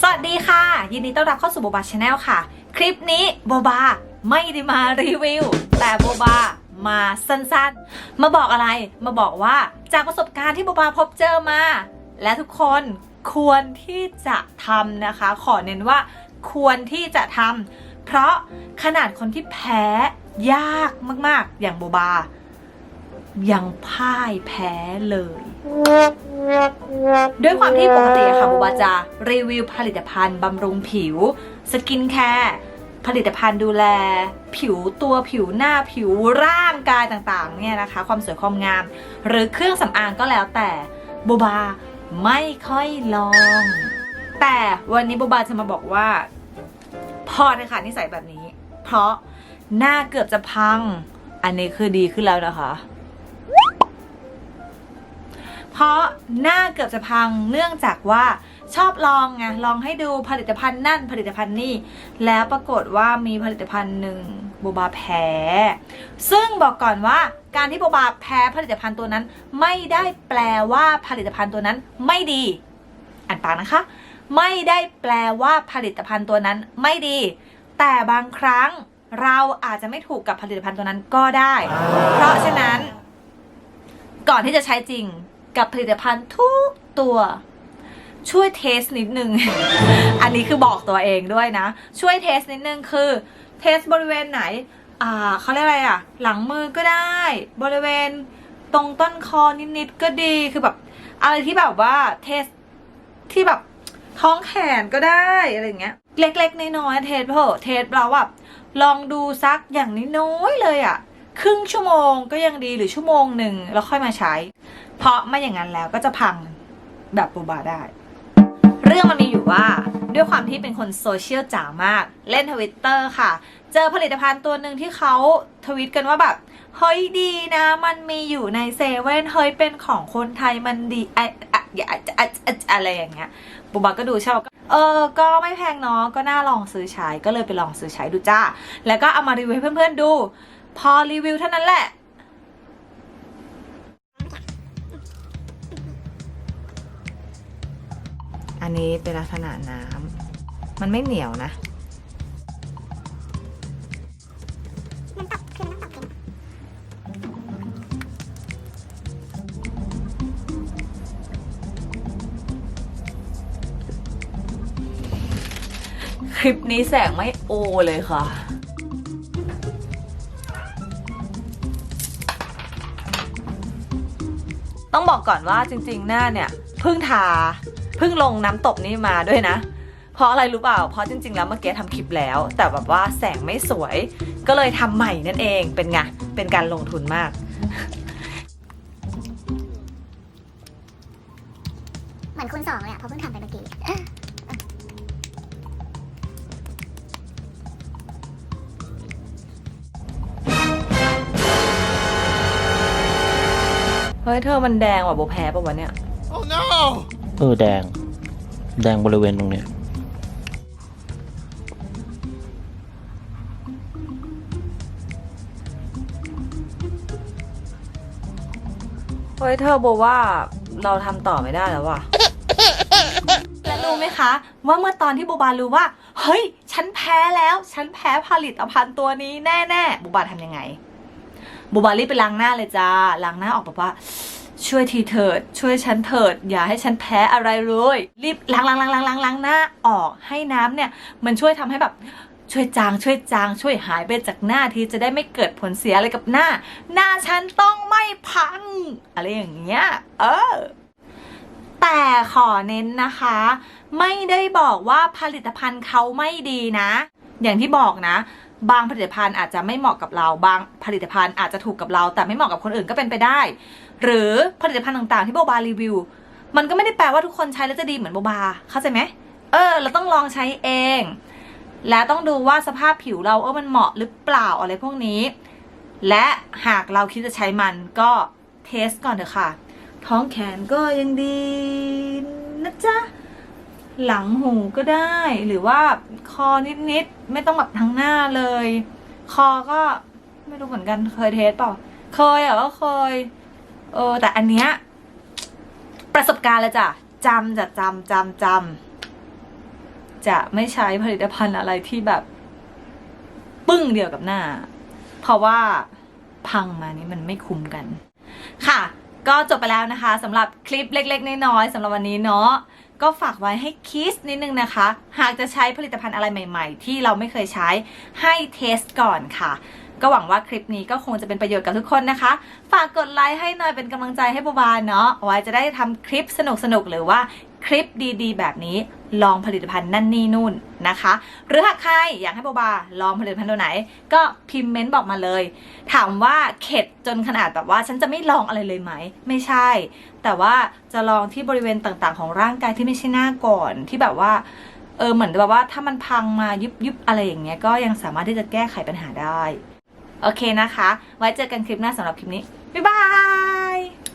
สวัสดีค่ะ ยินดีต้อนรับเข้าสู่โบบาชาแนลค่ะ คลิปนี้โบบาไม่ได้มารีวิว แต่โบบามาสั้นๆ มาบอกอะไรมาบอกว่าจากประสบการณ์ที่โบบาพบเจอมา และทุกคนควรที่จะทำนะคะ ขอเน้นว่าควรที่จะทำเพราะขนาดคนที่แพ้ยากมากๆ อย่างโบบา ยังพ่ายแพ้เลย ด้วยความที่ปกติอะค่ะโบบาจะรีวิวผลิตภัณฑ์บำรุงผิว สกินแคร์ผลิตภัณฑ์ดูแล ผิวตัวผิวหน้าผิวร่างกายต่างๆเนี่ยนะคะ ความสวยความงาม หรือเครื่องสำอางก็แล้วแต่โบบาไม่ค่อยลอง แต่วันนี้โบบาจะมาบอกว่า พอเลยค่ะนิสัยแบบนี้ เพราะหน้าเกือบจะพัง อันนี้คือดีขึ้นแล้วนะคะ เพราะหน้าเกือบจะพังเนื่องจากว่าชอบลองไงลองให้ดูผลิตภัณฑ์นั่นผลิตภัณฑ์นี่ แล้วปรากฏว่ามีผลิตภัณฑ์หนึ่งโบบาแพ้ ซึ่งบอกก่อนว่าการที่โบบาแพ้ผลิตภัณฑ์ตัวนั้น ไม่ได้แปลว่าผลิตภัณฑ์ตัวนั้นไม่ดี อ่านปากนะคะ ไม่ได้แปลว่าผลิตภัณฑ์ตัวนั้นไม่ดี แต่บางครั้งเราอาจจะไม่ถูกกับผลิตภัณฑ์ตัวนั้นก็ได้ เพราะฉะนั้น ก่อนที่จะใช้จริง กับผลิตภัณฑ์ทุกตัว ช่วยเทสนิดนึง อันนี้คือบอกตัวเองด้วยนะ ช่วยเทสนิดนึงคือ เทสบริเวณไหนอ่าเขาเรียกอะไรอะ หลังมือก็ได้ บริเวณตรงต้นคอนิดๆก็ดีคือแบบ อะไรที่แบบว่าเทสที่แบบท้องแขนก็ได้อะไรเงี้ย เล็กๆน้อยๆเทสเพอเทสเราแบบลองดูซักอย่างน้อยๆเลยอะ ครึ่งชั่วโมงก็ยังดีหรือชั่วโมงหนึ่งแล้วค่อยมาใช้ เพราะไม่อย่างนั้นแล้วก็จะพังแบบปูบาได้ เรื่องมันมีอยู่ว่าด้วยความที่เป็นคนโซเชียลจ๋ามาก เล่นทวิตเตอร์ค่ะ เจอผลิตภัณฑ์ตัวหนึ่งที่เขาทวิตกันว่าแบบเฮ้ยดีนะ มันมีอยู่ในเซเว่นเฮ้ยเป็นของคนไทยมันดีไออะอะอะอะไรอย่างเงี้ยปูบาก็ดูใช่ปะเออ ก็ไม่แพงเนาะก็น่าลองซื้อใช้ก็เลยไปลองซื้อใช้ดูจ้า แล้วก็เอามารีวิวให้เพื่อนๆดู พอรีวิวเท่านั้นแหละ อันนี้เป็นลักษณะน้ำ มันไม่เหนียวนะ คลิปนี้แสงไม่โอเลยค่ะ ต้องบอกก่อนว่าจริง ๆ หน้าเนี่ยเพิ่งทาเพิ่งลงน้ำตบนี่มาด้วยนะ เพราะอะไรรู้เปล่า เพราะจริง ๆ แล้วเมื่อกี้ทำคลิปแล้ว แต่แบบว่าแสงไม่สวย ก็เลยทำใหม่นั่นเองเป็นไงเป็นการลงทุนมากเหมือนคุณสองเลยอะเพราะเพิ่งทำไปเมื่อกี้ ฮ้ยเธอมันแดงว่ะโบแพ้ปะวะเนี่ย Oh no! เออแดง แดงบริเวณตรงเนี้ยเฮ้ยเธอบอกว่าเราทำต่อไม่ได้แล้วว่ะ และรู้ไหมคะ ว่าเมื่อตอนที่โบบารู้ว่า เฮ้ย ฉันแพ้แล้ว ฉันแพ้ผลิตภัณฑ์ตัวนี้แน่ๆโบบาทำยังไงโบบารีไปล้างหน้าเลยจ้าล้างหน้าออกแบบว่าช่วยทีเถิด ช่วยฉันเถิด อย่าให้ฉันแพ้อะไรเลยรีบล้างล้างล้างล้างล้างล้างหน้าออกให้น้ำเนี่ย มันช่วยทำให้แบบช่วยจางช่วยจางช่วยหายไปจากหน้าทีจะได้ไม่เกิดผลเสียอะไรกับหน้า หน้าฉันต้องไม่พัง อะไรอย่างเงี้ยเออแต่ขอเน้นนะคะ ไม่ได้บอกว่าผลิตภัณฑ์เขาไม่ดีนะ อย่างที่บอกนะ บางผลิตภัณฑ์อาจจะไม่เหมาะกับเรา บางผลิตภัณฑ์อาจจะถูกกับเรา แต่ไม่เหมาะกับคนอื่นก็เป็นไปได้ หรือผลิตภัณฑ์ต่างๆ ที่โบบารีวิว มันก็ไม่ได้แปลว่าทุกคนใช้แล้วจะดีเหมือนโบบาเข้าใจไหมเออ เราต้องลองใช้เอง และต้องดูว่าสภาพผิวเราเออมันเหมาะหรือเปล่าอะไรพวกนี้ และหากเราคิดจะใช้มันก็เทสก่อนเถอะค่ะ ท้องแขนก็ยังดีนะจ๊ะ หลังหูก็ได้ หรือว่าคอนิดๆไม่ต้องแบบทั้งหน้าเลย คอก็ไม่รู้เหมือนกันเคยเทสเปล่าเคยอะก็เคย เออ แต่อันเนี้ยประสบการณ์เลยจ้ะจำจะจำจำจำจะไม่ใช้ผลิตภัณฑ์อะไรที่แบบ ปึ้งเดียวกับหน้า เพราะว่าพังมานี่มันไม่คุ้มกัน ค่ะ ก็จบไปแล้วนะคะสำหรับคลิปเล็ก ๆ น้อยๆสำหรับวันนี้เนาะ ก็ฝากไว้ให้คิดนิดนึงนะคะ หากจะใช้ผลิตภัณฑ์อะไรใหม่ ๆ ที่เราไม่เคยใช้ให้เทสก่อนค่ะ ก็หวังว่าคลิปนี้ก็คงจะเป็นประโยชน์กับทุกคนนะคะ ฝากกดไลค์ให้หน่อยเป็นกำลังใจให้โบบาเนาะไว้จะได้ทำคลิปสนุกๆหรือว่าคลิปดีๆ แบบนี้ ลองผลิตภัณฑ์นั่นนี่นู่นนะคะ หรือหากใครอยากให้โบบาลองผลิตภัณฑ์ตัวไหน ก็พิมพ์เมนต์บอกมาเลย ถามว่าเข็ดจนขนาดแบบว่าฉันจะไม่ลองอะไรเลยไหม ไม่ใช่ แต่ว่าจะลองที่บริเวณต่างๆ ของร่างกายที่ไม่ใช่หน้าก่อนที่แบบว่าเออเหมือนแบบว่าถ้ามันพังมายุบยุบๆอะไรอย่างเงี้ยก็ยังสามารถที่จะแก้ไขปัญหาได้ โอเคนะคะ ไว้เจอกันคลิปหน้าสำหรับคลิปนี้ บ๊ายบาย